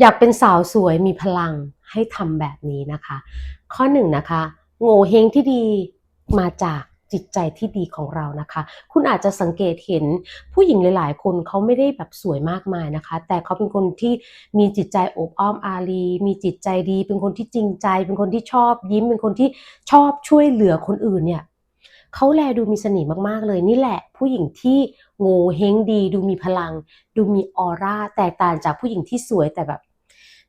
อยากเป็นสาวสวยมีพลังให้ทำแบบนี้นะคะ ข้อหนึ่งนะคะ โง่เฮงที่ดีมาจากจิตใจที่ดีของเรานะคะ คุณอาจจะสังเกตเห็นผู้หญิงหลาย ๆ คนเขาไม่ได้แบบสวยมากมายนะคะ แต่เขาเป็นคนที่มีจิตใจอบอ้อมอารี มีจิตใจดี เป็นคนที่จริงใจ เป็นคนที่ชอบยิ้ม เป็นคนที่ชอบช่วยเหลือคนอื่นเนี่ย เขาแลดูมีเสน่ห์มากๆเลย นี่แหละ ผู้หญิงที่โง่เฮงดี ดูมีพลัง ดูมีออร่าแตกต่างจากผู้หญิงที่สวยแต่แบบ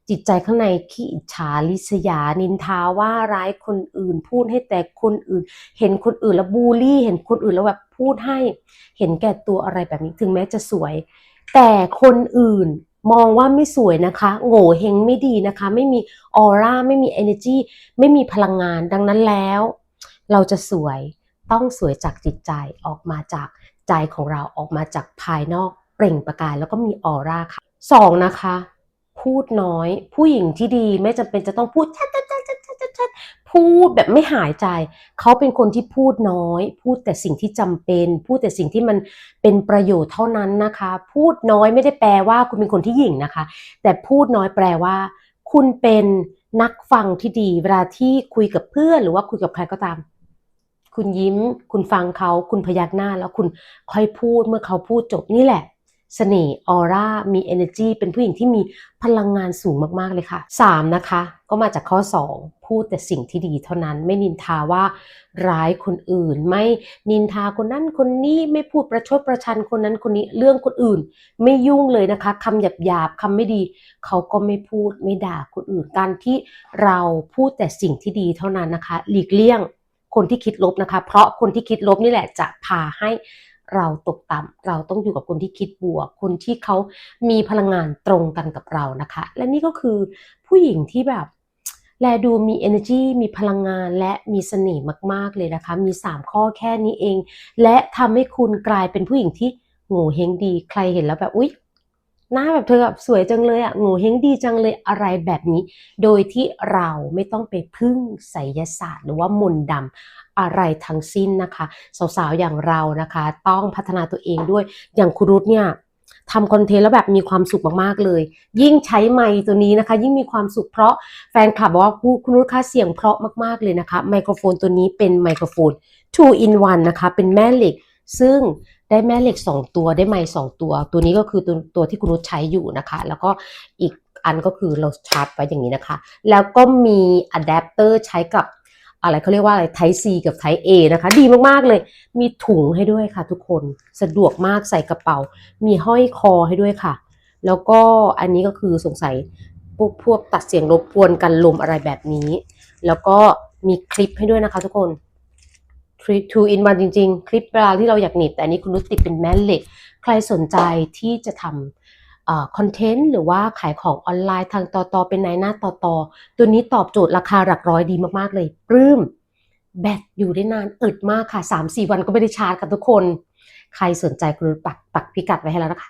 จิตใจข้างในขี้อิจฉาริษยานินทาว่าร้ายคนอื่น พูดให้แต่คนอื่น เห็นคนอื่นแล้วบูลลี่ เห็นคนอื่นแล้วแบบพูดให้ เห็นแก่ตัวอะไรแบบนี้ถึงแม้จะสวย แต่คนอื่นมองว่าไม่สวยนะคะ โง่เฮงไม่ดีนะคะ ไม่มีออร่าไม่มี energy ไม่มีพลังงานดังนั้นแล้ว เราจะสวย ต้องสวยจากจิตใจออกมาจากใจของเราออกมาจากภายนอกเปล่งประกายแล้วก็มีออร่าค่ะสองนะคะ พูดน้อย ผู้หญิงที่ดีไม่จำเป็นจะต้องพูดชัดชัดชัดชัดชัดชัดชัดพูดแบบไม่หายใจ เขาเป็นคนที่พูดน้อย พูดแต่สิ่งที่จำเป็น พูดแต่สิ่งที่มันเป็นประโยชน์เท่านั้นนะคะ พูดน้อยไม่ได้แปลว่าคุณเป็นคนที่หยิ่งนะคะ แต่พูดน้อยแปลว่า คุณเป็นนักฟังที่ดี เวลาที่คุยกับเพื่อนหรือว่าคุยกับใครก็ตาม คุณยิ้ม คุณฟังเขาคุณพยักหน้า แล้วคุณค่อยพูดเมื่อเขาพูดจบนี่แหละเสน่ห์ออร่า มี energy เป็นผู้หญิงที่มีพลังงานสูงมาก ๆ เลยค่ะ 3 นะคะ ก็มาจากข้อ 2 พูดแต่สิ่งที่ดีเท่านั้น ไม่นินทาว่าร้ายคนอื่น ไม่นินทาคนนั้นคนนี้ ไม่พูดประชดประชันคนนั้นคนนี้ เรื่องคนอื่น ไม่ยุ่งเลยนะคะ คำหยาบหยาบๆคำไม่ดี เขาก็ไม่พูด ไม่ด่าคนอื่น การที่เราพูดแต่สิ่งที่ดีเท่านั้นนะคะ หลีกเลี่ยง คนที่คิดลบนะคะ เพราะคนที่คิดลบนี่แหละจะพาให้เราตกต่ำเราต้องอยู่กับคนที่คิดบวก คนที่เขามีพลังงานตรงกันกับเรานะคะ และนี่ก็คือผู้หญิงที่แบบแลดูมี energy มีพลังงานและมีเสน่ห์มาก ๆ เลยนะคะ มี 3 ข้อแค่นี้เอง และทำให้คุณกลายเป็นผู้หญิงที่โง่เฮงดี ใครเห็นแล้วแบบ อุ๊ย หน้าแบบเธอแบบสวยจังเลยอะโง่เฮงดีจังเลยอะไรแบบนี้ โดยที่เราไม่ต้องไปพึ่งไสยศาสตร์ หรือว่ามนต์ดำอะไรทั้งสิ้นนะคะสาวๆอย่างเรานะคะ ต้องพัฒนาตัวเองด้วยอย่างคุณรุตเนี่ยทำคอนเทนต์แล้วแบบมีความสุขมากๆเลย ยิ่งใช้ไมค์ตัวนี้นะคะ ยิ่งมีความสุขเพราะแฟนคลับบอกว่าคุณรุตค่าเสียงเพราะมากๆเลยนะคะไมโครโฟนตัวนี้เป็นไมโครโฟน two in one นะคะเป็นแม่เหล็ก ซึ่งได้แม่เหล็ก 2 ตัวได้ไมค์สองตัว ตัวนี้ก็คือตัวตัวที่คุณนุชใช้อยู่นะคะ แล้วก็อีกอันก็คือเราชาร์จไว้อย่างนี้นะคะ แล้วก็มีอะแดปเตอร์ใช้กับอะไรเขาเรียกว่าอะไร Type C กับ Type A นะคะ ดีมาก ๆ เลย มีถุงให้ด้วยค่ะทุกคน สะดวกมากใส่กระเป๋า มีห้อยคอให้ด้วยค่ะ แล้วก็อันนี้ก็คือสงสัยพวกพวกตัดเสียงรบกวนกันลมอะไรแบบนี้ แล้วก็มีคลิปให้ด้วยนะคะทุกคน t o in one จริง ๆ คลิปเวลาที่เราอยากหนีบแต่อันนี้คุณนุชติดเป็นแม่เหล็ก ใครสนใจที่จะทำคอนเทนต์หรือว่าขายของออนไลน์ทางต่อต่อเป็นนายหน้าต่อต่อตัวนี้ตอบโจทย์ราคาหลักร้อยดีมากๆเลย ปลื้มแบตอยู่ได้นานอึดมากค่ะ 3-4 วันก็ไม่ได้ชาร์จกันทุกคน ใครสนใจคุณปักปักพิกัดไว้ให้แล้วนะคะ